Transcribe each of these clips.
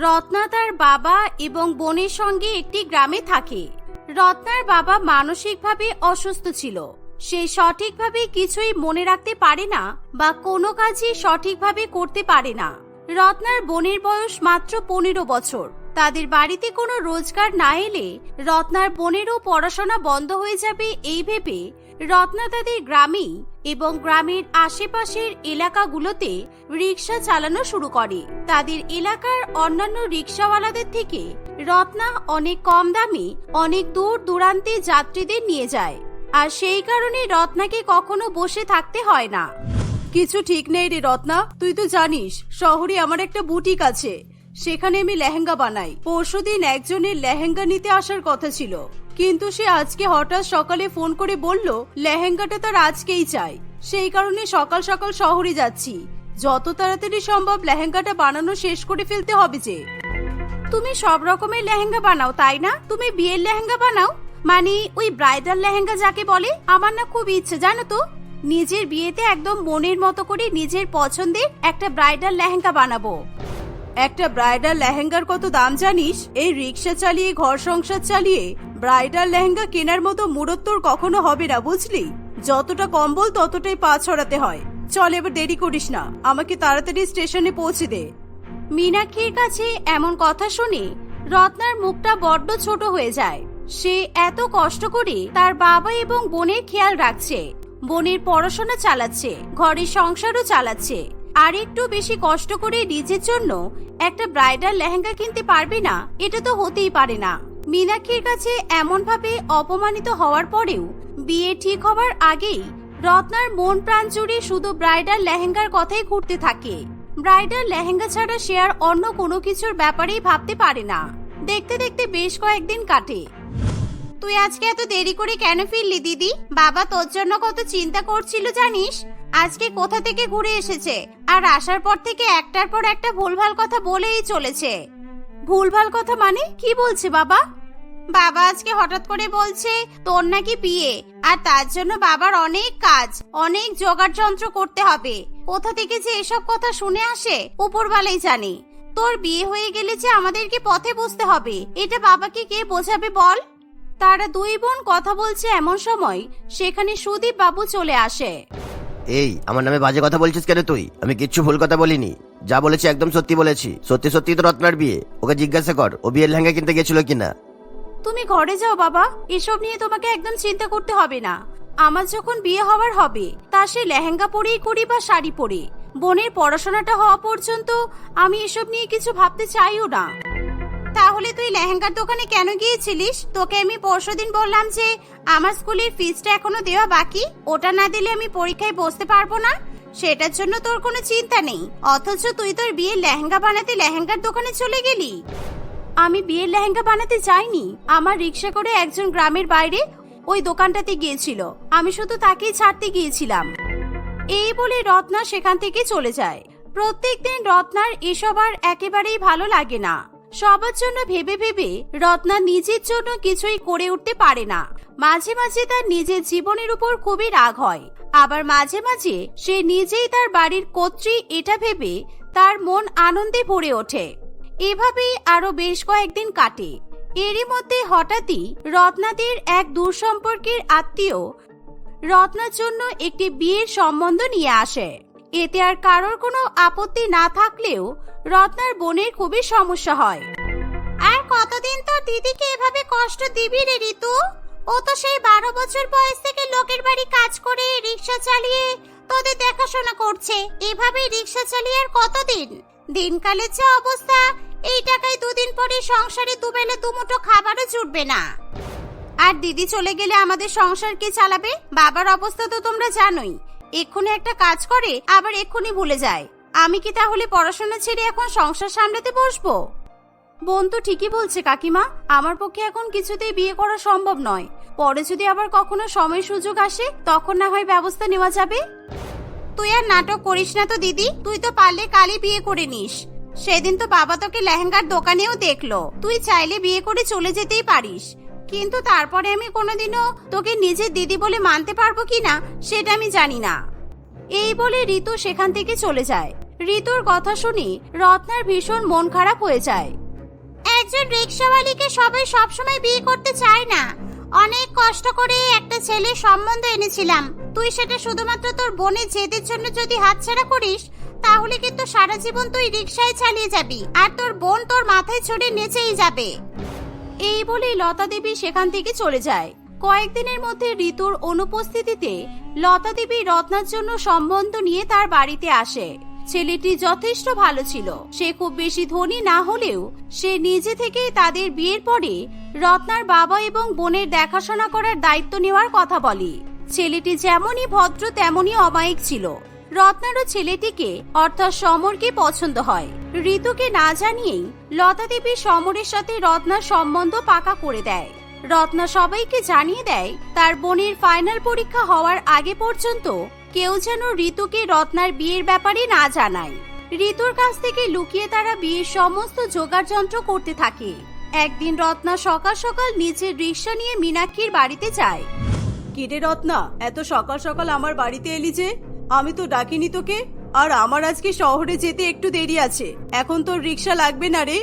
রত্না তার বাবা এবং বোনের সঙ্গে একটি গ্রামে থাকে। রত্নার বাবা মানসিকভাবে অসুস্থ ছিল। সে সঠিকভাবে কিছুই মনে রাখতে পারে না বা কোনো কাজই সঠিকভাবে করতে পারে না। রত্নার বোনের বয়স মাত্র পনেরো বছর। তাদের বাড়িতে কোনো রোজগার না এলে রত্নার বোনেরও পড়াশোনা বন্ধ হয়ে যাবে এই ভেবে রত্না তাদের গ্রামেই এবং গ্রামের আশেপাশের এলাকাগুলোতে রিক্সা চালানো শুরু করে। তাদের এলাকার অন্যান্য রিক্সাওয়ালাদের থেকে রত্না অনেক কম দামে অনেক দূর দূরান্তে যাত্রীদের নিয়ে যায়। আর সেই কারণে রত্নাকে কখনো বসে থাকতে হয় না। কিছু ঠিক নেই রে রত্না, তুই তো জানিস, শহরে আমার একটা বুটিক আছে। সেখানে আমি লেহেঙ্গা বানাই। পরশুদিন একজনের লেহেঙ্গা নিতে আসার কথা ছিল। কিন্তু সে আজকে হঠাৎ সকালে ফোন করে বলল, লেহেঙ্গাটা তার আজকেই চাই। সেই কারণে সকাল সকাল শহরে যাচ্ছি। যত তাড়াতাড়ি সম্ভব লেহেঙ্গাটা বানানো শেষ করে ফেলতে হবে যে। তুমি সব রকমের লেহেঙ্গা বানাও, তাই না? তুমি বিয়ের লেহেঙ্গা বানাও? মানে ওই ব্রাইডাল লেহেঙ্গা যাকে বলে? আমার না খুব ইচ্ছে, জানো তো? নিজের বিয়েতে একদম মনের মতো করে নিজের পছন্দের একটা ব্রাইডাল লেহেঙ্গা বানাবো। একটা ব্রাইডাল লেহেঙ্গার কত দাম জানিস? এই রিক্সা চালিয়ে, ঘর সংসার চালিয়ে ব্রাইডাল লেহেঙ্গা কেনার মতো মুরত্তর কখনো হবে না, বুঝলি? যতটা কম্বল ততটাই পা ছড়াতে হয়। চল এবার দেরি করিস না, আমাকে তাড়াতাড়ি স্টেশনে পৌঁছে দে। মীনাক্ষীর কাছে এমন কথা শুনে রত্নার মুখটা বড্ড ছোট হয়ে যায়। সে এত কষ্ট করে তার বাবা এবং বোনের খেয়াল রাখছে। বোনের পড়াশোনা চালাচ্ছে, ঘরের সংসারও চালাচ্ছে। আর একটু বেশি কষ্ট করে নিজের জন্য একটা ব্রাইডাল লেহেঙ্গা কিনতে পারবে না, এটা তো হতেই পারে না। মীনাক্ষীর কাছে এমন ভাবে অপমানিত হওয়ার পরেও বিয়ে ঠিক হওয়ার আগেই রত্নার মন প্রাণ জুড়ে শুধু ব্রাইডাল লেহেঙ্গার কথাই ঘুরতে থাকে। ব্রাইডাল লেহেঙ্গা ছাড়া সে আর অন্য কোনো কিছুর ব্যাপারেই ভাবতে পারে না। দেখতে দেখতে বেশ কয়েকদিন কাটে। তুই আজকে এত দেরি করে কেন ফিরলি, দিদি? বাবা তোর জন্য কত চিন্তা করছিল, জানিস? আজকে কোথা থেকে ঘুরে এসেছে? আর আসার পর থেকে একটার পর একটা ভুলভাল কথা বলেই চলেছে। ভুলভাল কথা মানে? কি বলছে বাবা? বাবা আজকে হঠাৎ করে বলছে, তোর নাকি বিয়ে, আর তার জন্য বাবার অনেক কাজ, অনেক জোগাড় যন্ত্র করতে হবে। কোথা থেকে যে এসব কথা শুনে আসে উপরবালাই জানে। তোর বিয়ে হয়ে গেলে যে আমাদেরকে পথে বসতে হবে, এটা বাবাকে কে বোঝাবে বল? তারা দুই বোন কথা বলছে এমন সময় সেখানে সুদীপ বাবু চলে আসে। এই আমার নামে বাজে কথা বলছিস কেন তুই? আমি কিচ্ছু ভুল কথা বলিনি। যা বলেছি একদম সত্যি বলেছি। সত্যি সত্যি তো রত্নার বিয়ে। ওকে জিজ্ঞাসা কর ও বিয়ের লেহেঙ্গা কিনতে গেছিল কিনা। তুমি ঘরে যাও বাবা এসব নিয়ে তোমাকে একদম চিন্তা করতে হবে না। আমার যখন বিয়ে হওয়ার হবে তা সে লেহেঙ্গা পরেই করি বা শাড়ি পরে। বোনের পড়াশোনাটা হওয়া পর্যন্ত আমি এসব নিয়ে কিছু ভাবতে চাইও না। তাহলে তুই লেহেঙ্গার দোকানে কেন গিয়েছিলিস? তোকে আমি পরশুদিন বললাম যে, আমার স্কুলের ফিজটা এখনও দেওয়া বাকি। ওটা না দিলে আমি পরীক্ষায় বসতে পারব না। সেটার জন্য তোর কোনো চিন্তা নেই। অথচ তুই তোর বিয়ের লেহেঙ্গা বানাতে লেহেঙ্গার দোকানে চলে গেলি। আমি বিয়ের লেহেঙ্গা বানাতে যাইনি। আমার রিক্সা করে একজন গ্রামের বাইরে ওই দোকানটাতে গিয়েছিল। আমি শুধু তাকেই ছাড়তে গিয়েছিলাম। এই বলে রত্না সেখান থেকে চলে যায়। প্রত্যেকদিন রত্নার এসব আর একেবারেই ভালো লাগে না। সবার জন্য ভেবে ভেবে রত্না নিজের জন্য কিছুই করে উঠতে পারে না। মাঝে মাঝে তার নিজের জীবনের উপর খুবই রাগ হয়। আবার মাঝে মাঝে সে নিজেই তার বাড়ির কর্ত্রী এটা ভেবে তার মন আনন্দে ভরে ওঠে। এভাবেই আরও বেশ কয়েকদিন কাটে। এরই মধ্যে হঠাৎই রত্নাদের এক দূর সম্পর্কের আত্মীয় রত্নার জন্য একটি বিয়ের সম্বন্ধ নিয়ে আসে। এতে আর কারোর কোনো আপত্তি না থাকলেও রত্নার বোনের খুবই সমস্যা হয়। আর কতদিন তো দিদিকে এভাবে কষ্ট দিবি রে ঋতু? ও তো সেই বারো বছর বয়স থেকে লোকের বাড়ি কাজ করে রিক্সা চালিয়ে তোদের দেখাশোনা করছে। এভাবে রিক্সা চালিয়ে আর কতদিন? দিনকালের যে অবস্থা, এই টাকায় দুদিন পরে সংসারে দুবেলা দুমুঠো খাবারও জুটবে না। আর দিদি চলে গেলে আমাদের সংসার কে চালাবে? বাবার অবস্থা তো তোমরা জানোই। এক্ষুনি একটা কাজ করে, আবার এক্ষুনি ভুলে যায়। আমি কি তাহলে পড়াশোনা ছেড়ে এখন সংসার সামলাতে বসবো? বোন তো ঠিকই বলছে কাকিমা, আমার পক্ষে এখন কিছুতেই বিয়ে করা সম্ভব নয়। পরে যদি আবার কখনো সময় সুযোগ আসে, তখন না হয় ব্যবস্থা নেওয়া যাবে। তুই আর নাটক করিস না তো দিদি, তুই তো পারলে কালই বিয়ে করে নিস। সেদিন তো বাবা তোকে লেহেঙ্গার দোকানেও দেখল। তুই চাইলে বিয়ে করে চলে যেতেই পারিস। কিন্তু তারপরে আমি কোনোদিনও তোকে নিজের দিদি বলে মানতে পারব কিনা সেটা আমি জানি না। এই বলে ঋতু সেখান থেকে চলে যায়। ঋতুর কথা শুনি রত্নার ভীষণ মন খারাপ হয়ে যায়। একজন রিক্সাওয়ালিকে সবাই সবসময় বিয়ে করতে চায় না। অনেক কষ্ট করে একটা ছেলের সম্বন্ধ এনেছিলাম। তুই সেটা শুধুমাত্র তোর বোনের জেদের জন্য যদি হাতছাড়া করিস, তাহলে কিন্তু সারা জীবন তুই রিক্সায় চালিয়ে যাবি। আর তোর বোন তোর মাথায় ছড়ে নেচেই যাবে। এই বলে লতা দেবী সেখান থেকে চলে যায়। কয়েকদিনের মধ্যে ঋতুর অনুপস্থিতিতে লতা দেবী রত্নার জন্য সম্বন্ধ নিয়ে তার বাড়িতে আসে। ছেলেটি যথেষ্ট ভালো ছিল। সে খুব বেশি ধনী না হলেও সে নিজে থেকেই তাদের বিয়ের পরে রত্নার বাবা এবং বোনের দেখাশোনা করার দায়িত্ব নেওয়ার কথা বলে। ছেলেটি যেমনই ভদ্র, তেমনই অমায়িক ছিল। রত্নারও ছেলেটিকে অর্থাৎ সমরকে পছন্দ হয়। ঋতুকে না জানিয়েই লতা দেবী সমরের সাথে রত্নার সম্বন্ধ পাকা করে দেয়। রত্না সবাইকে জানিয়ে দেয়, তার বোনের ফাইনাল পরীক্ষা হওয়ার আগে পর্যন্ত কেউ যেন ঋতুকে রত্নার বিয়ের ব্যাপারে না জানায়। ঋতুর কাছ থেকে লুকিয়ে তারা বিয়ের সমস্ত জোগাড় যন্ত্র করতে থাকে। একদিন রত্না সকাল সকাল নিজের রিক্সা নিয়ে মীনাক্ষীর বাড়িতে যায়। কিরে রত্না, এত সকাল সকাল আমার বাড়িতে এলি যে? আমি তো ডাকিনি তোকে। আর আমার আজকে শহরে যেতে একটু দেরি আছে। এখন তোর রিক্সা লাগবে না রে?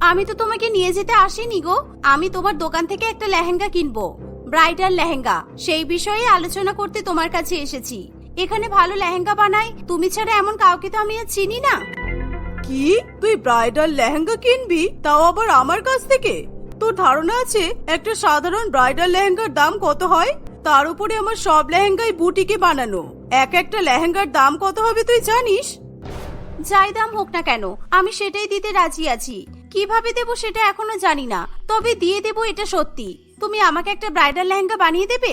আমি তো তোমাকে নিয়ে যেতে আসিনি গো। আমি তোমার দোকান থেকে একটা লেহেঙ্গা কিনবো। ব্রাইডাল লেহেঙ্গা। সেই বিষয়ে আলোচনা করতে তোমার কাছে এসেছি। এখানে ভালো লেহেঙ্গা বানাই তুমি ছাড়া এমন কাউকে তো আমি আর চিনি না। কি? তুই ব্রাইডাল লেহেঙ্গা কিনবি? তাও আবার আমার কাছ থেকে? তোর ধারণা আছে একটা সাধারণ ব্রাইডাল লেহেঙ্গার দাম কত হয়? তার উপরে আমার সব লেহেঙ্গাই বুটিকে বানানো। এক একটা লেহেঙ্গার দাম কত হবে তুই জানিস? যাই দাম হোক না কেন আমি সেটাই দিতে রাজি আছি। কীভাবে দেবো সেটা এখনও জানি না তবে দিয়ে দেবো এটা সত্যি। তুমি আমাকে একটা ব্রাইডাল লেহেঙ্গা বানিয়ে দেবে?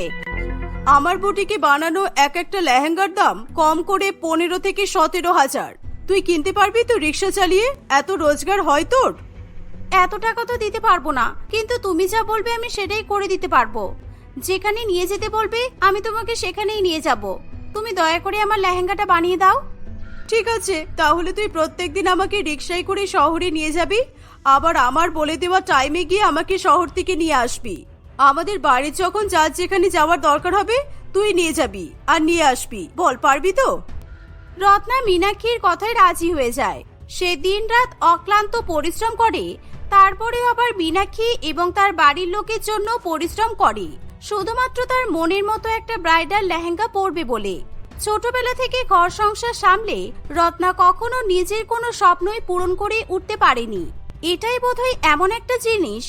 আমার বুটিকে বানানো এক একটা লেহেঙ্গার দাম কম করে পনেরো থেকে সতেরো হাজার। তুই কিনতে পারবি তো রিক্সা চালিয়ে? এত রোজগার হয় তোর? এত টাকা তো দিতে পারব না কিন্তু তুমি যা বলবে আমি সেটাই করে দিতে পারব। যেখানে নিয়ে যেতে বলবে আমি তোমাকে সেখানেই নিয়ে যাব। তুমি দয়া করে আমার লেহেঙ্গাটা বানিয়ে দাও। ঠিক আছে তাহলে তুই প্রত্যেক দিন আমাকে রিক্সায় করে শহরে নিয়ে যাবি আবার আমার বলে দেওয়া টাইমে গিয়ে আমাকে শহর থেকে নিয়ে আসবি। আমাদের বাড়ির যখন যার যেখানে যাওয়ার দরকার হবে তুই নিয়ে যাবি আর নিয়ে আসবি। বল পারবি তো? রত্না মীনাক্ষীর কথায় রাজি হয়ে যায়। সে দিন রাত অক্লান্ত পরিশ্রম করে তারপরেও আবার মীনাক্ষী এবং তার বাড়ির লোকের জন্য পরিশ্রম করে। শুধুমাত্র তার মনের মতো একটা ব্রাইডাল লেহেঙ্গা পরবে বলে। ছোটবেলা থেকে ঘর সংসার সামলে রত্না কখনো নিজের কোনো স্বপ্নই পূরণ করে উঠতে পারেনি। এটাই বোধহয় এমন একটা জিনিস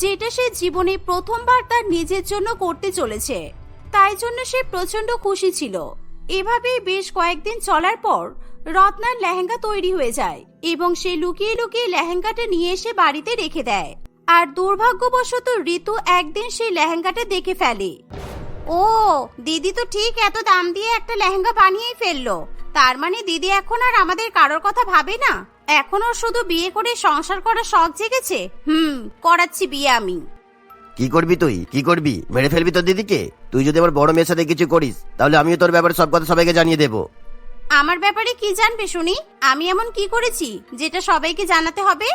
যেটা সে জীবনে প্রথমবার তার নিজের জন্য করতে চলেছে। তাই জন্য সে প্রচণ্ড খুশি ছিল। এভাবেই বেশ কয়েকদিন চলার পর রত্নার লেহেঙ্গা তৈরি হয়ে যায় এবং সে লুকিয়ে লুকিয়ে লেহেঙ্গাটা নিয়ে এসে বাড়িতে রেখে দেয়। আর দুর্ভাগ্যবশত ঋতু একদিন সেই লেহেঙ্গাটা দেখে ফেলে। ও দিদি তো ঠিক এত দাম দিয়ে একটা লেহেঙ্গা বানিয়েই ফেলল। তার মানে দিদি এখন আর আমাদের কারোর কথা ভাবে না? এখনও শুধু বিয়ে করে সংসার করার শখ জেগেছে? হুম করাচ্ছি বিয়ে আমি। কি করবি তুই? কি করবি? মেরে ফেলবি তোর দিদিকে? তুই যদি আমার বড় মেয়ের সাথে কিছু করিস তাহলে আমিও তোর ব্যাপারে সব কথা সবাইকে জানিয়ে দেবো। আমার ব্যাপারে কি জানবে শুনি? আমি এমন কি করেছি যেটা সবাইকে জানাতে হবে?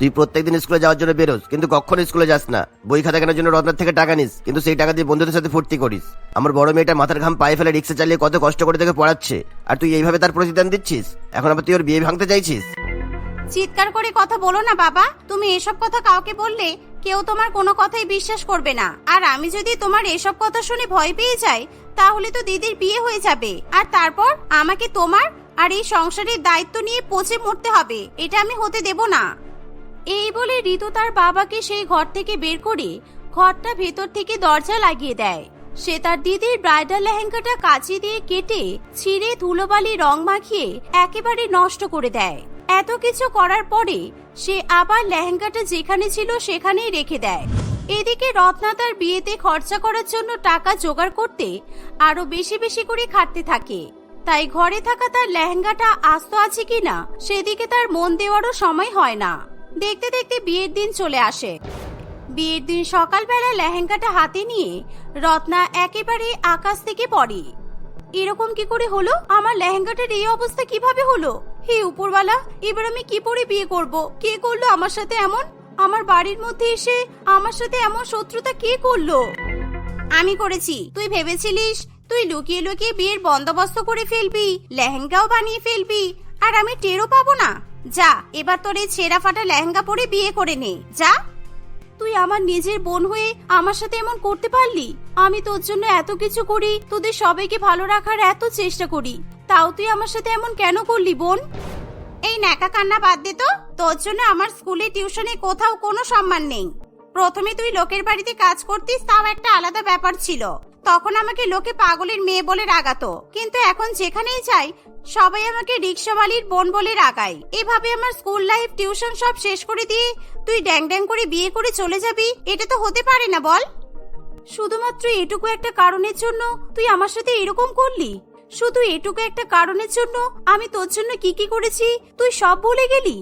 তুই প্রত্যেকদিন স্কুলে যাওয়ার জন্য বেরোস, কিন্তু কখনো স্কুলে যাস না। বই খাতা কেনার জন্য রত্নার থেকে টাকা নিস, কিন্তু সেই টাকা দিয়ে বন্ধুদের সাথে ফুর্তি করিস। আমার বড় মেয়েটা মাথার ঘাম পায়ে ফেলে রিক্সা চালিয়ে কত কষ্ট করে তোকে পড়াচ্ছে, আর তুই এইভাবে তার প্রতিদান দিচ্ছিস? এখন আবার তুই ওর বিয়ে ভাঙতে চাইছিস? চিৎকার করে কথা বলো না, বাবা। তুমি এসব কথা কাউকে বললে কেউ তোমার কোনো কথাই বিশ্বাস করবে না। আর আমি যদি তোমার এসব কথা শুনে ভয় পেয়ে যাই, তাহলে তো দিদির বিয়ে হয়ে যাবে। আর তারপর আমাকে তোমার আর এই সংসারের দায়িত্ব নিয়ে পচে মরতে হবে, এটা আমি হতে দেব না। এই বলে ঋতু তার বাবাকে সেই ঘর থেকে বের করে ঘরটা ভেতর থেকে দরজা লাগিয়ে দেয়। সে তার দিদির ব্রাইডাল লেহেঙ্গাটা কাঁচি দিয়ে কেটে ছিঁড়ে ধুলোবালি রং মাখিয়ে একেবারে নষ্ট করে দেয়। এত কিছু করার পরে সে আবার লেহেঙ্গাটা যেখানে ছিল সেখানেই রেখে দেয়। এদিকে রত্না তার বিয়েতে খরচা করার জন্য টাকা জোগাড় করতে আরও বেশি বেশি করে খাটতে থাকে। তাই ঘরে থাকা তার লেহেঙ্গাটা আস্ত আছে কিনা সেদিকে তার মন দেওয়ারও সময় হয় না। দেখতে দেখতে বিয়ের দিন চলে আসে। বিয়ের দিন সকালবেলা লেহেঙ্গাটা হাতে নিয়ে রত্না একেবারে আকাশ থেকে পড়ে। এরকম কি করে হলো? আমার লেহেঙ্গাটার এই অবস্থা কীভাবে হলো? হে উপরওয়ালা, এবার আমি কি পরে বিয়ে করব? কে করল আমার সাথে এমন? আমার বাড়ির মধ্যে এসে আমার সাথে এমন শত্রুতা কে করল? আমি করেছি। তুই ভেবেছিলিস, তুই লুকিয়ে লুকিয়ে বিয়ের বন্দোবস্ত করে ফেলবি, লেহেঙ্গাও বানিয়ে ফেলবি, আর আমি টেরও পাবো না। যা, এবার তোর এই ছেঁড়া ফাটা লেহেঙ্গা পরে বিয়ে করে নে। যা। তুই আমার নিজের বোন হয়ে আমার সাথে এমন করতে পারলি? আমি তোর জন্য এত কিছু করি, তোদের সবাইকে ভালো রাখার এত চেষ্টা করি। তাও তুই আমার সাথে এমন কেন করলি, বোন? এই ন্যাকা কান্না বাদ দে তো। তোর জন্য আমার স্কুলে টিউশনে কোথাও কোনো সম্মান নেই। প্রথমে তুই লোকের বাড়িতে কাজ করতিস, তাও একটা আলাদা ব্যাপার ছিল। তখন আমাকে লোকে পাগলের মেয়ে বলে রাগাতো। কিন্তু এখন যেখানেই যাই, সবাই আমাকে রিক্সাওয়ালির বোন বলে রাগায়। এভাবে আমার স্কুল লাইফ, টিউশন সব শেষ করে দিয়ে তুই ড্যাং ড্যাং করে বিয়ে করে চলে যাবি? এটা তো হতে পারে না, বল। শুধুমাত্র এটুকু একটা কারণের জন্য তুই আমার সাথে এরকম করলি? শুধু এটুকু একটা কারণের জন্য আমি তোর জন্য কি কি করেছি, তুই সব ভুলে গেলি?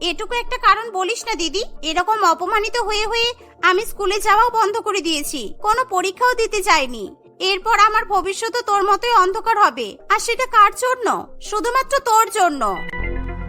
এটুকু একটা কারণ বলিস না, দিদি। এরকম অপমানিত হয়ে হয়ে আমি স্কুলে যাওয়াও বন্ধ করে দিয়েছি। কোনো পরীক্ষাও দিতে যাইনি। এরপর আমার ভবিষ্যৎ তোর মতোই অন্ধকার হবে। আর সেটা কার জন্য? শুধুমাত্র তোর জন্য।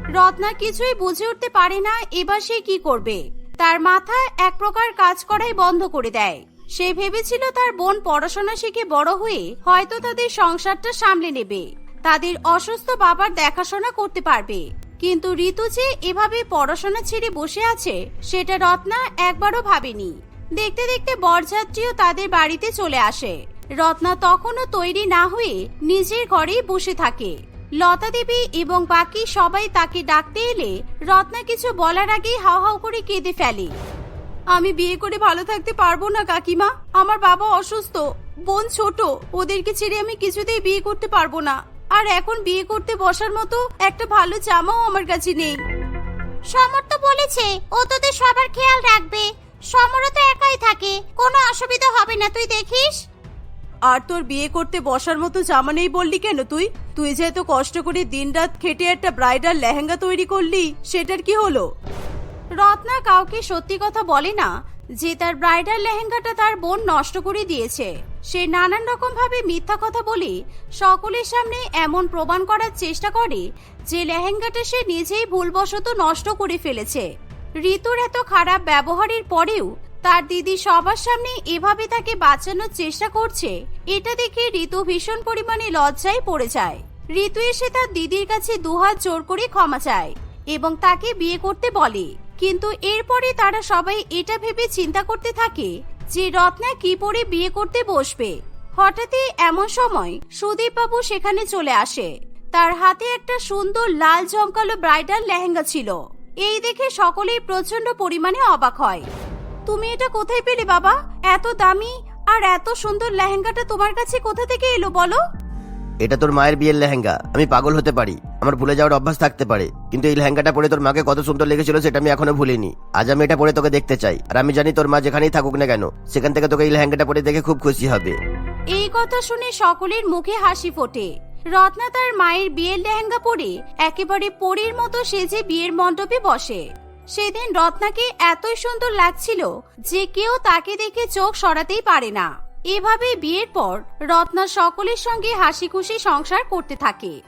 রত্না কিছুই বুঝে উঠতে পারে না এবার সে কি করবে। তার মাথায় এক প্রকার কাজ করাই বন্ধ করে দেয়। সে ভেবেছিল তার বোন পড়াশোনা শিখে বড় হয়ে হয়তো তাদের সংসারটা সামলে নেবে। তাদের অসুস্থ বাবার দেখাশোনা করতে পারবে। কিন্তু ঋতু যে এভাবে পড়াশোনা ছেড়ে বসে আছে, সেটা রত্না একবারও ভাবেনি। দেখতে দেখতে বরযাত্রীও তাদের বাড়িতে চলে আসে। রত্না তখনও তৈরি না হয়ে নিজের ঘরেই বসে থাকে। লতা দেবী এবং বাকি সবাই তাকে ডাকতে এলে রত্না কিছু বলার আগেই হাও হাও করে কেঁদে ফেলে। আমি বিয়ে করে ভালো থাকতে পারব না, কাকিমা। আমার বাবা অসুস্থ, বোন ছোট, ওদেরকে ছেড়ে আমি কিছুতেই বিয়ে করতে পারব না। আর এখন বিয়ে করতে বসার মতো একটা ভালো জামাও আমার কাছে নেই। সমর তো বলেছে ও তোদের সবার খেয়াল রাখবে। সমরও তো একাই থাকে কোনো অসুবিধা হবে না তুই দেখিস? আর তোর বিয়ে করতে বসার মতো জামা নেই বললি কেন তুই? তুই যে এত কষ্ট করে দিনরাত খেটে একটা ব্রাইডাল লেহেঙ্গা তৈরি করলি সেটার কি হলো? রত্না কাউকে সত্যি কথা বলে না যে তার ব্রাইডাল লেহেঙ্গাটা তার বোন নষ্ট করে দিয়েছে। সে নানান রকম ভাবে মিথ্যা কথা বলে সকলের সামনে এমন প্রমাণ করার চেষ্টা করে যে লেহেঙ্গাটা সে নিজেই ভুলবশত নষ্ট করে ফেলেছে। ঋতুর এত খারাপ ব্যবহারের পরেও তার দিদি সবার সামনে এভাবে তাকে বাঁচানোর চেষ্টা করছে, এটা দেখে ঋতু ভীষণ পরিমাণে লজ্জায় পড়ে যায়। ঋতু এসে তার দিদির কাছে দুহাত জোর করে ক্ষমা চায় এবং তাকে বিয়ে করতে বলে। কিন্তু এরপরে তারা সবাই এটা ভেবে চিন্তা করতে থাকে যে রত্না কি পরে বিয়ে করতে বসবে। হঠাৎই এমন সময় সুদীপ বাবু সেখানে চলে আসে। তার হাতে একটা সুন্দর লাল জমকালো ব্রাইডাল লেহেঙ্গা ছিল। এই দেখে সকলেই প্রচণ্ড পরিমাণে অবাক হয়। তুমি এটা কোথায় পেলে বাবা? এত দামি আর এত সুন্দর লেহেঙ্গাটা তোমার কাছে কোথা থেকে এলো বলো? এটা তোর মায়ের বিয়ের লেহেঙ্গা। আমি পাগল হতে পারি। আমার ভুলে যাওয়ার অভ্যাস থাকতে পারে। কিন্তু এই লেহেঙ্গাটা পরে তোর মাকে কত সুন্দর লেগেছিল সেটা আমি এখনও ভুলিনি। আজ আমি এটা পরে তোকে দেখতে চাই। আর আমি জানি তোর মা যেখানেই থাকুক না কেন, সেখান থেকে তোকে এই লেহেঙ্গাটা পরে দেখে খুব খুশি হবে। এই কথা শুনে সকলের মুখে হাসি ফোটে। রত্না তার মায়ের বিয়ের লেহেঙ্গা পরে একেবারে পরীর মতো সেজে বিয়ের মণ্ডপে বসে। সেদিন রত্নাকে এতই সুন্দর লাগছিল যে কেউ তাকে দেখে চোখ সরাতেই পারে না। এভাবে বিয়ের পর রত্না সকলের সঙ্গে হাসি খুশি সংসার করতে থাকে।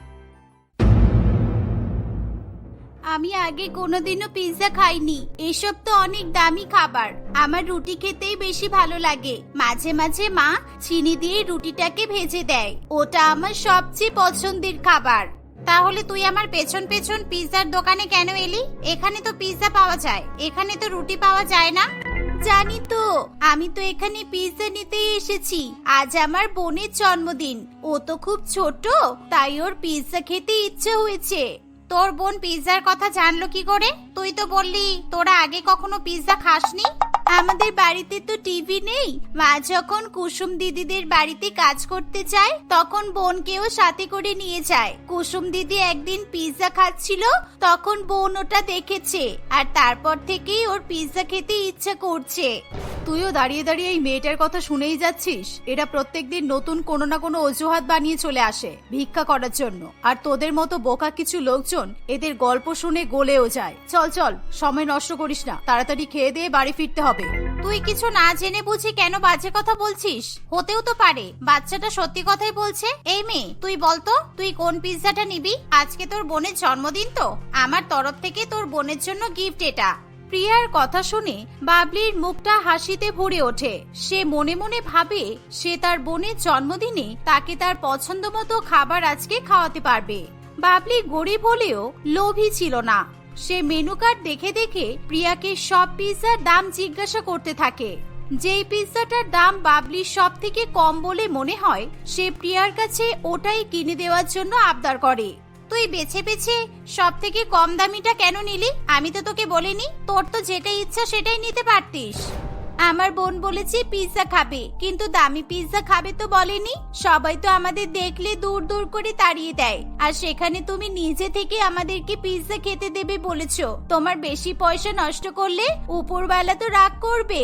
আমি আগে কোনোদিনও পিৎজা খাইনি। এসব তো অনেক দামি খাবার। আমার রুটি খেতেই বেশি ভালো লাগে। মাঝে মাঝে মা চিনি দিয়ে রুটিটাকে ভেজে দেয়। ওটা আমার সবচেয়ে পছন্দের খাবার। তাহলে তুই আমার পেছন পেছন পিৎজার দোকানে কেন এলি? এখানে তো পিৎজা পাওয়া যায়। এখানে তো রুটি পাওয়া যায় না। জানি তো, আমি তো এখানে পিৎজা নিতে এসেছি। আজ আমার বোনের জন্মদিন। ও তো খুব ছোট, তাই ওর পিৎজা খেতে ইচ্ছে হয়েছে। তোর বোন পিৎজার কথা জানলো কি করে? তুই তো বললি, তোরা আগে কখনো পিৎজা খাসনি? আমাদের বাড়িতে তো টিভি নেই। মা যখন কুসুম দিদিদের বাড়িতে কাজ করতে যায়, তখন বোনকেও সাথে করে নিয়ে যায়। কুসুম দিদি একদিন পিৎজা খাচ্ছিল, তখন বোন ওটা দেখেছে, আর তারপর থেকেই ওর পিৎজা খেতে ইচ্ছা করছে। তুইও দাঁড়িয়ে দাঁড়িয়ে এই মেয়েটার কথা শুনেই যাচ্ছিস? এরা প্রত্যেকদিন নতুন কোনো না কোনো অজুহাত বানিয়ে চলে আসে ভিক্ষা করার জন্য। আর তোদের মতো বোকা কিছু লোকজন এদের গল্প শুনে গলেও যায়। চল চল, সময় নষ্ট করিস না। তাড়াতাড়ি খেয়ে দিয়ে বাড়ি ফিরতে হবে। তুই কিছু না জেনে বুঝি কেন বাজে কথা বলছিস? হতেও তো পারে। বাচ্চাটা সত্যি কথাই বলছে। এই মেয়ে, তুই বলতো তুই কোন পিৎজাটা নিবি? আজকে তোর বোনের জন্মদিন তো। আমার তরফ থেকে তোর বোনের জন্য গিফট এটা। প্রিয়ার কথা শুনে বাবলির মুখটা হাসিতে ভরে ওঠে। সে মনে মনে ভাবে সে তার বোনের জন্মদিনে তাকে তার পছন্দ মতো খাবার আজকে খাওয়াতে পারবে। বাবলি গরিব হলেও লোভী ছিল না। সে মেনু কার্ড দেখে দেখে প্রিয়াকে সব পিৎজার দাম জিজ্ঞাসা করতে থাকে। যেই পিৎজাটার দাম বাবলির সব থেকে কম বলে মনে হয়, সে প্রিয়ার কাছে ওটাই কিনে দেওয়ার জন্য আবদার করে। তুই বেছে বেছে সব থেকে কম দামিটা কেন নিলি? আমি তো তোকে বলিনি, তোর তো যেটা ইচ্ছা সেটাই নিতে পারতিস। আমার বোন বলেছে পিৎজা খাবে, কিন্তু দামি পিৎজা খাবে তো বলেনি। সবাই তো আমাদের দেখলে দূর দূর করে তাড়িয়ে দেয়। আর সেখানে তুমি নিজে থেকে আমাদেরকে পিৎজা খেতে দেবে বলেছ। তোমার বেশি পয়সা নষ্ট করলে উপরবেলা তো রাগ করবে।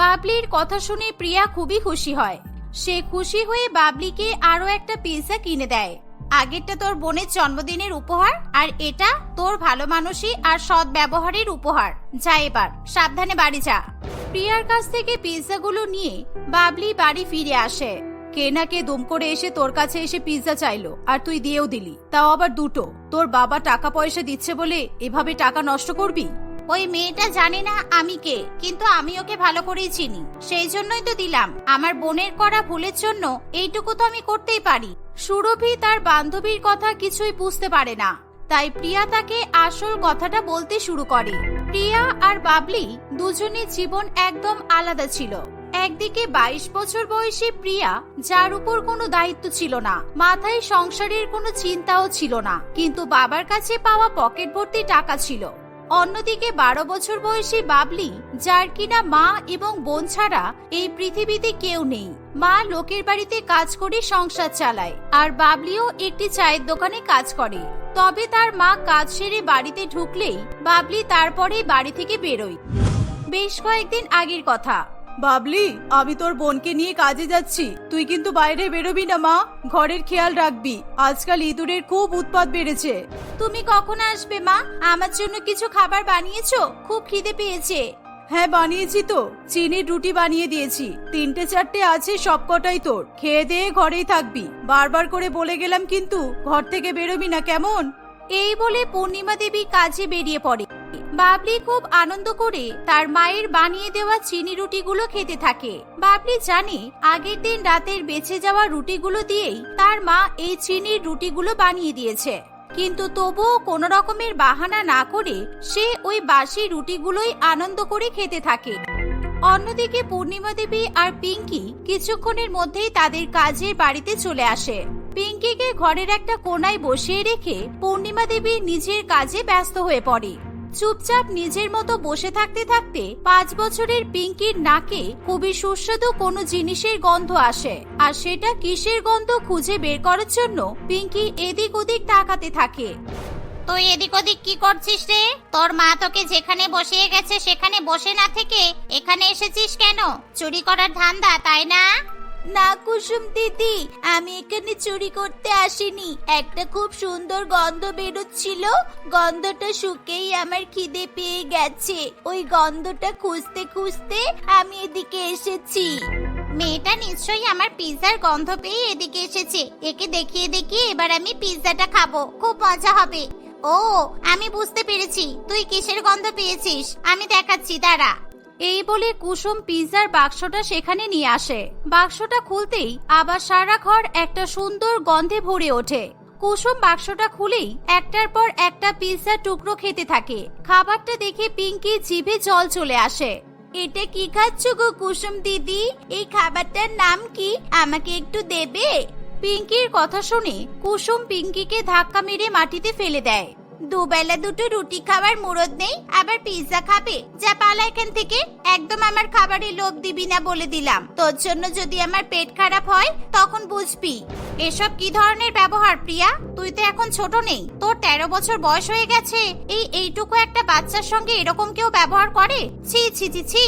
বাবলির কথা শুনে প্রিয়া খুবই খুশি হয়। সে খুশি হয়ে বাবলিকে আরও একটা পিৎজা কিনে দেয়। আগেরটা তোর বোনের জন্মদিনের উপহার, আর এটা তোর ভালো মানুষই আর সৎ ব্যবহারের উপহার। যা এবার, সাবধানে বাড়ি যা। প্রিয়ার কাছ থেকে পিৎজাগুলো নিয়ে বাবলি বাড়ি ফিরে আসে। কে না কে দুম করে এসে তোর কাছে এসে পিৎজা চাইলো, আর তুই দিয়েও দিলি। তাও আবার দুটো। তোর বাবা টাকা পয়সা দিচ্ছে বলে এভাবে টাকা নষ্ট করবি? ওই মেয়েটা জানে না আমি কে, কিন্তু আমি ওকে ভালো করেই চিনি। সেই জন্যই তো দিলাম। আমার বোনের করা ভুলের জন্য এইটুকু তো আমি করতেই পারি। সুরভি তার বান্ধবীর কথা কিছুই বুঝতে পারে না। তাই প্রিয়া তাকে আসল কথাটা বলতে শুরু করে। প্রিয়া আর বাবলি দুজনের জীবন একদম আলাদা ছিল। একদিকে বাইশ বছর বয়সী প্রিয়া, যার উপর কোনো দায়িত্ব ছিল না, মাথায় সংসারের কোনো চিন্তাও ছিল না, কিন্তু বাবার কাছে পাওয়া পকেট ভর্তি টাকা ছিল। অন্যদিকে বারো বছর বয়সী বাবলি, যার কিনা মা এবং বোন ছাড়া এই পৃথিবীতে কেউ নেই। মা লোকের বাড়িতে কাজ করে সংসার চালায়, আর বাবলিও একটি চায়ের দোকানে কাজ করে। তবে তার মা কাজ সেরে বাড়িতে ঢুকলেই বাবলি তারপরেই বাড়ি থেকে বেরোয়। বেশ কয়েকদিন আগের কথা। বাবলি আমি তোর বোনকে নিয়ে কাজে যাচ্ছি। তুই কিন্তু বাইরে বেরোবি না মা। ঘরের খেয়াল রাখবি। আজকাল ইঁদুরের খুব উৎপাত বেড়েছে। তুমি কখন আসবে মা? আমার জন্য কিছু খাবার বানিয়েছো? খুব খিদে পেয়েছে। হ্যাঁ বানিয়েছি তো। চিনির রুটি বানিয়ে দিয়েছি। তিনটে চারটে আছে সবকটাই তোর। খেয়ে দিয়ে ঘরেই থাকবি। বারবার করে বলে গেলাম কিন্তু ঘর থেকে বেরোবি না কেমন? এই বলে পূর্ণিমা দেবী কাজে বেরিয়ে পড়ে। বাবলি খুব আনন্দ করে তার মায়ের বানিয়ে দেওয়া চিনি রুটিগুলো খেতে থাকে। বাবলি জানে আগের দিন রাতের বেঁচে যাওয়া রুটিগুলো দিয়েই তার মা এই চিনির রুটিগুলো বানিয়ে দিয়েছে। কিন্তু তবুও কোনো রকমের বাহানা না করে সে ওই বাসি রুটিগুলোই আনন্দ করে খেতে থাকে। অন্যদিকে পূর্ণিমা দেবী আর পিঙ্কি কিছুক্ষণের মধ্যেই তাদের কাজের বাড়িতে চলে আসে। পিঙ্কিকে ঘরের একটা কোনায় বসিয়ে রেখে পূর্ণিমা দেবী নিজের কাজে ব্যস্ত হয়ে পড়ে। চুপচাপ নিজের মতো বসে থাকতে থাকতে পাঁচ বছরের পিঙ্কির নাকে খুবই সুস্বাদু কোনো জিনিসের গন্ধ আসে। আর সেটা কিসের গন্ধ খুঁজে বের করার জন্য পিঙ্কি এদিক ওদিক তাকাতে থাকে। তুই এদিক ওদিক কি করছিস রে? তোর মা তোকে যেখানে বসিয়ে গেছে সেখানে বসে না থেকে এখানে এসেছিস কেন? চুরি করার ধান্দা, তাই না? না কুসুম দিদি, আমি এখানে চুরি করতে আসিনি। একটা খুব সুন্দর গন্ধ বেরোচ্ছিল। গন্ধটা শুকেই আমার খিদে পেয়ে গেছে। ওই গন্ধটা খুঁজতে খুঁজতে আমি এদিকে এসেছি। মেয়েটা নিশ্চয়ই আমার পিৎজার গন্ধ পেয়ে এদিকে এসেছে। একে দেখিয়ে দেখিয়ে এবার আমি পিৎজাটা খাব। খুব মজা হবে। ও, আমি বুঝতে পেরেছি। তুই কিসের গন্ধ পেয়েছিস? আমি দেখাচ্ছি, দাঁড়া। এই বলে কুসুম পিৎজার বাক্সটা সেখানে নিয়ে আসে। বাক্সটা খুলতেই আবার সারা ঘর একটা সুন্দর গন্ধে ভরে ওঠে। কুসুম বাক্সটা খুলেই একটার পর একটা পিৎজার টুকরো খেতে থাকে। খাবারটা দেখে পিঙ্কি জিভে জল চলে আসে। এটা কি খাচ্ছ গো কুসুম দিদি? এই খাবারটার নাম কি? আমাকে একটু দেবে? পিঙ্কির কথা শুনে কুসুম পিঙ্কিকে ধাক্কা মেরে মাটিতে ফেলে দেয়। দুবেলা দুটো রুটি খাবার মুরদ নেই, আবার পিৎজা খাবে? যা পালা এখান থেকে, একদম আমার খাবারে লোভ দিবি না বলে দিলাম। তোর জন্য যদি আমার পেট খারাপ হয়, তখন বুঝবি। এসব কি ধরনের ব্যবহার, প্রিয়া? তুই তো এখন ছোট নেই। তোর তেরো বছর বয়স হয়ে গেছে, এই এইটুকু একটা বাচ্চার সঙ্গে এরকম কেউ ব্যবহার করে? ছি ছি ছি ছি।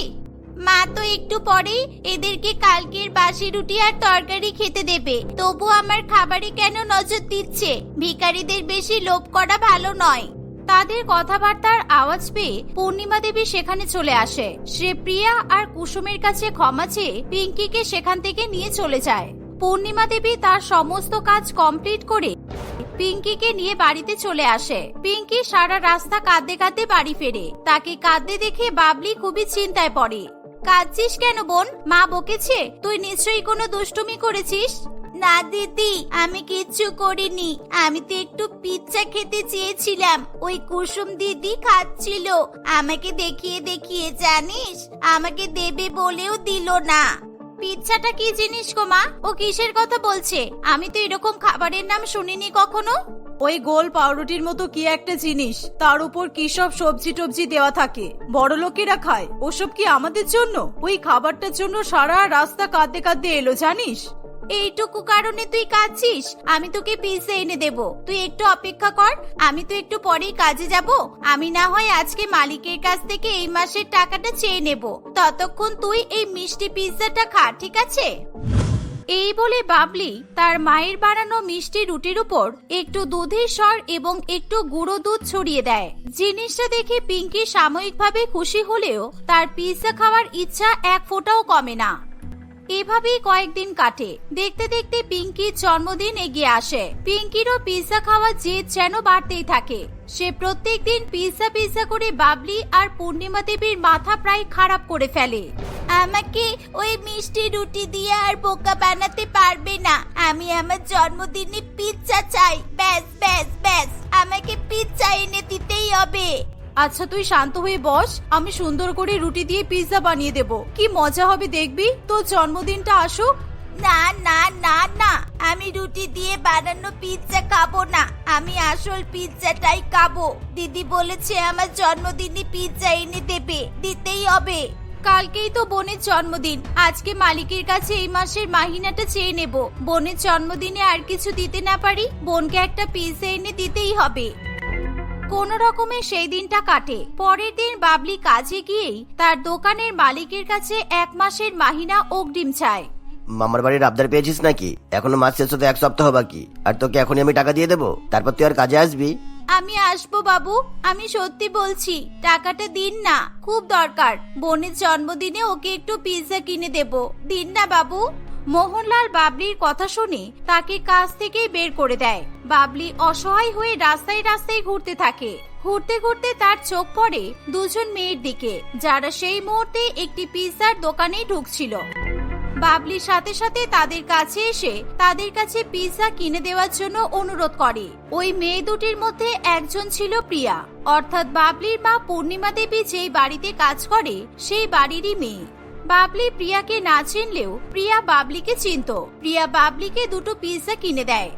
মা তো একটু পরেই এদেরকে কালকের বাসি রুটি আর তরকারি খেতে দেবে। তবু আমার খাবারে কেন নজর দিচ্ছে? ভিখারিদের বেশি লোভ করা ভালো নয়। তাদের কথাবার্তার আওয়াজ পেয়ে পূর্ণিমা দেবী সেখানে চলে আসে। সে প্রিয়া আর কুসুমের কাছে ক্ষমা চেয়ে পিঙ্কিকে সেখান থেকে নিয়ে চলে যায়। পূর্ণিমা দেবী তার সমস্ত কাজ কমপ্লিট করে পিঙ্কিকে নিয়ে বাড়িতে চলে আসে। পিঙ্কি সারা রাস্তা কাঁদতে কাঁদতে বাড়ি ফেরে। তাকে কাঁদতে দেখে বাবলি খুবই চিন্তায় পড়ে। কাঁদছিস কেন বোন? মা বকেছে? তুই নিশ্চয়ই কোনো দুষ্টুমি করেছিস? না দিদি, আমি কিচ্ছু করিনি। আমি তো একটু পিৎজা খেতে চেয়েছিলাম। ওই কুসুম দিদি খাচ্ছিল। আমাকে দেখিয়ে দেখিয়ে, জানিস? আমাকে দেবে বলেও দিল না। পিৎজাটা কি জিনিস গো মা? ও কিসের কথা বলছে? আমি তো এরকম খাবারের নাম শুনিনি কখনো? ওই গোল পাউরুটির মতো কি একটা জিনিস? তার উপর কি সব সবজি টবজি দেওয়া থাকে? বড় লোকেরা খায়। ওসব কি আমাদের জন্য? ওই খাবারটার জন্য সারা রাস্তা কাঁদতে কাঁদতে এলো, জানিস? এইটুকু কারণে তুই কাঁদছিস? আমি তোকে পিৎজা এনে দেব। তুই একটু অপেক্ষা কর। আমি তো একটু পরেই কাজে যাব। আমি না হয় আজকে মালিকের কাছ থেকে এই মাসের টাকাটা চেয়ে নেব। ততক্ষণ তুই এই মিষ্টি পিৎজাটা খা, ঠিক আছে? এই বলে বাবলি তার মায়ের বানানো মিষ্টি রুটির উপর একটু দুধের স্বর এবং একটু গুঁড়ো দুধ ছড়িয়ে দেয়। জিনিসটা দেখে পিঙ্কি সাময়িকভাবে খুশি হলেও তার পিৎজা খাওয়ার ইচ্ছা এক ফোঁটাও কমে না। এভাবেই কয়েকদিন কাটে। দেখতে দেখতে পিঙ্কির জন্মদিন এগিয়ে আসে। পিঙ্কিরও পিৎজা খাওয়ার জেদ যেন বাড়তেই থাকে। সে প্রত্যেক দিন পিৎজা পিৎজা করে বাবলি আর পূর্ণিমা দেবীর মাথা প্রায় খারাপ করে ফেলে। আমাকে ওই মিষ্টি রুটি দিয়ে আর বোকা বানাতে পারবে না। আমি আমার জন্মদিনে পিৎজা চাই। ব্যাস ব্যাস ব্যাস। আমাকে পিৎজা এনে দিতেই হবে। আচ্ছা তুই শান্ত হয়ে বস। আমি সুন্দর করে রুটি দিয়ে পিৎজা বানিয়ে দেব। কি মজা হবে দেখবি? তোর জন্মদিনটা আসুক। না না না না। আমি রুটি দিয়ে বানানো পিৎজা খাব না। আমি আসল পিৎজাটাই খাব। দিদি বলেছে আমার জন্মদিনে পিৎজা এনে দেবে। দিতেই হবে। কালকেই তো বোনের জন্মদিন। আজকে মালিকের কাছে এই মাসের মাহিনাটা চেয়ে নেব। বোনের জন্মদিনে আর কিছু দিতে না পারি। বোনকে একটা পিৎজা এনে দিতেই হবে। কোন রকমে সেই দিনটা কাটে। পরের দিন বাবলি কাজে গিয়েই তার দোকানের মালিকের কাছে এক মাসের মাহিনা অগ্রিম চায়। মামার বাড়ির আবদার পেয়েছিস নাকি? এখনও মাস শেষ হতে এক সপ্তাহ বাকি। আর তোকে এখনই আমি টাকা দিয়ে দেবো। তারপর তুই আর কাজে আসবি? আমি আসব বাবু। আমি সত্যি বলছি টাকাটা দিন না খুব দরকার। বোনের জন্মদিনে ওকে একটু পিৎজা কিনে দেব। দিন না বাবু। মোহনলাল বাবলির কথা শুনে তাকে কাজ থেকে বের করে দেয়। বাবলি অসহায় হয়ে রাস্তায় রাস্তায় ঘুরতে থাকে। ঘুরতে ঘুরতে তার চোখ পড়ে দুজন মেয়ের দিকে, যারা সেই মুহূর্তে একটি পিৎজার দোকানে ঢুকছিল। বাবলির সাথে সাথে তাদের কাছে এসে তাদের কাছে পিৎজা কিনে দেওয়ার জন্য অনুরোধ করে। ওই মেয়ে দুটির মধ্যে একজন ছিল প্রিয়া। অর্থাৎ বাবলির মা পূর্ণিমা দেবী যেই বাড়িতে কাজ করে, সেই বাড়িরই মেয়ে। বাবলি প্রিয়াকে না চিনলেও প্রিয়া বাবলিকে চিনত। প্রিয়া বাবলিকে দুটো পিৎজা কিনে দেয়।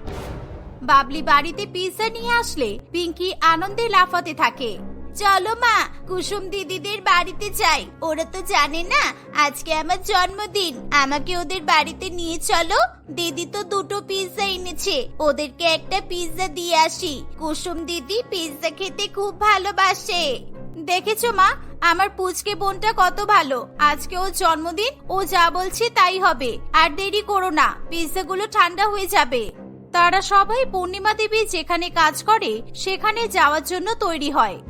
বাবলি বাড়িতে পিৎজা নিয়ে আসলে পিঙ্কি আনন্দে লাফাতে থাকে। চলো মা, কুসুম দিদিদের বাড়িতে যাই। ওরা তো জানে না, আজকে আমার জন্মদিন। আমাকে ওদের বাড়িতে নিয়ে চলো। দিদি তো দুটো পিৎজা এনেছে। ওদেরকে একটা পিৎজা দিয়ে আসি। কুসুম দিদি পিৎজা খেতে খুব ভালোবাসে। দেখেছ মা, আমার পুচকে বোনটা কত ভালো। আজকে ওর জন্মদিন, ও যা বলছে তাই হবে। আর দেরি করো না পিৎজাগুলো ঠান্ডা হয়ে যাবে। তারা সবাই পূর্ণিমা দেবী যেখানে কাজ করে, সেখানে যাওয়ার জন্য তৈরি হয়।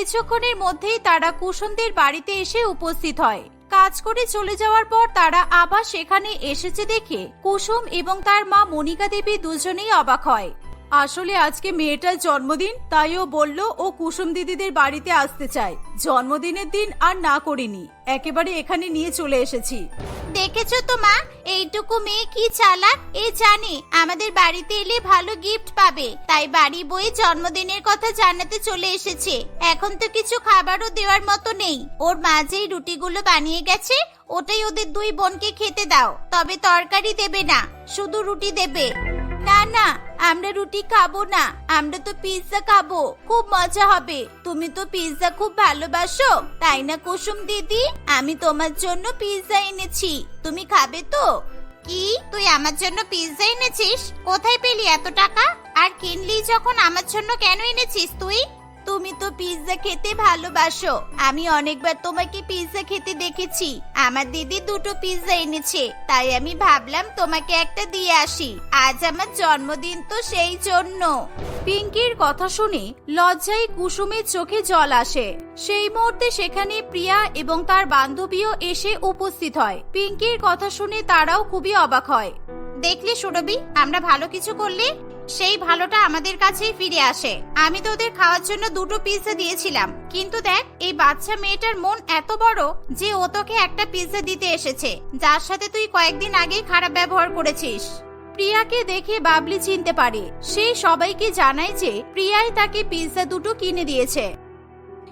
কিছুক্ষণের মধ্যেই তারা কুসুমদের বাড়িতে এসে উপস্থিত হয়। কাজ করে চলে যাওয়ার পর তারা আবার সেখানে এসেছে দেখে কুসুম এবং তার মা মনিকা দেবী দুজনেই অবাক হয়। আসলে আজকে মেয়েটার জন্মদিন তাই ও বলল ও কুসুম দিদিদের বাড়িতে আসতে চায়। জন্মদিনের দিন আর না করিনি, একেবারে এখানে নিয়ে চলে এসেছি। দেখেছ তো মা, এইটুকু মেয়ে কি চালাক? এ জানে, আমাদের বাড়িতে এলে ভালো গিফট পাবে। তাই বাড়ি বয়ে জন্মদিনের কথা জানাতে চলে এসেছে। এখন তো কিছু খাবারও দেওয়ার মতো নেই। ওর মা যেই রুটিগুলো বানিয়ে গেছে, ওটাই ওদের দুই বোনকে খেতে দাও। তবে তরকারি দেবে না, শুধু রুটি দেবে। না না, আমরা রুটি খাব না, আমরা তো পিৎজা খাব। খুব মজা হবে। তুমি তো পিৎজা খুব ভালোবাসো, তাই না কুসুম দিদি? আমি তোমার জন্য পিৎজা এনেছি। তুমি খাবে তো? কি? তুই আমার জন্য পিৎজা এনেছিস? কোথায় পেলি এত টাকা? আর কিনলি যখন আমার জন্য কেন এনেছিস তুই? তুমি তো পিৎজা খেতে ভালোবাসো। আমি অনেকবার তোমাকে পিৎজা খেতে দেখেছি। আমার দিদি দুটো পিৎজা এনেছে। তাই আমি ভাবলাম তোমাকে একটা দিয়ে আসি। আজ আমার জন্মদিন তো সেই জন্য। পিঙ্কির কথা শুনে লজ্জায় কুসুমের চোখে জল আসে। সেই মুহূর্তে সেখানে প্রিয়া এবং তার বান্ধবীও এসে উপস্থিত হয়। পিঙ্কির কথা শুনে তারাও খুবই অবাক হয়। দেখলে সুরভি আমরা ভালো কিছু করলে সেই ভালোটা আমাদের কাছেই ফিরে আসে। আমি তো ওদের খাওয়ার জন্য দুটো পিৎজা দিয়েছিলাম। কিন্তু দেখ, এই বাচ্চা মেয়েটার মন এত বড় যে ও তোকে একটা পিৎজা দিতে এসেছে। যার সাথে তুই কয়েকদিন আগেই খারাপ ব্যবহার করেছিস। প্রিয়াকে দেখে বাবলি চিনতে পারে। সে সবাইকে জানায় যে প্রিয়াই তাকে পিৎজা দুটো কিনে দিয়েছে।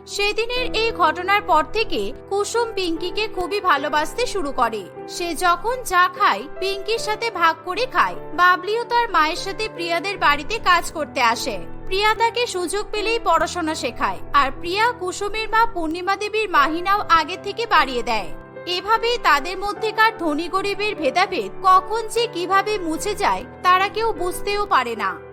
সেদিনের এই ঘটনার পর থেকে কুসুম পিঙ্কিকে খুবই ভালোবাসতে শুরু করে। সে যখন যা খায়, পিঙ্কির সাথে ভাগ করে খায়। বাবলিও তার মায়ের সাথে প্রিয়াদের বাড়িতে কাজ করতে আসে। প্রিয়া তাকে সুযোগ পেলেই পড়াশোনা শেখায়। আর প্রিয়া কুসুমের মা পূর্ণিমা দেবীর মাহিনাও আগে থেকে বাড়িয়ে দেয়। এভাবে তাদের মধ্যেকার ধনী গরিবের ভেদাভেদ কখন যে কীভাবে মুছে যায়, তারা কেউ বুঝতেও পারে না।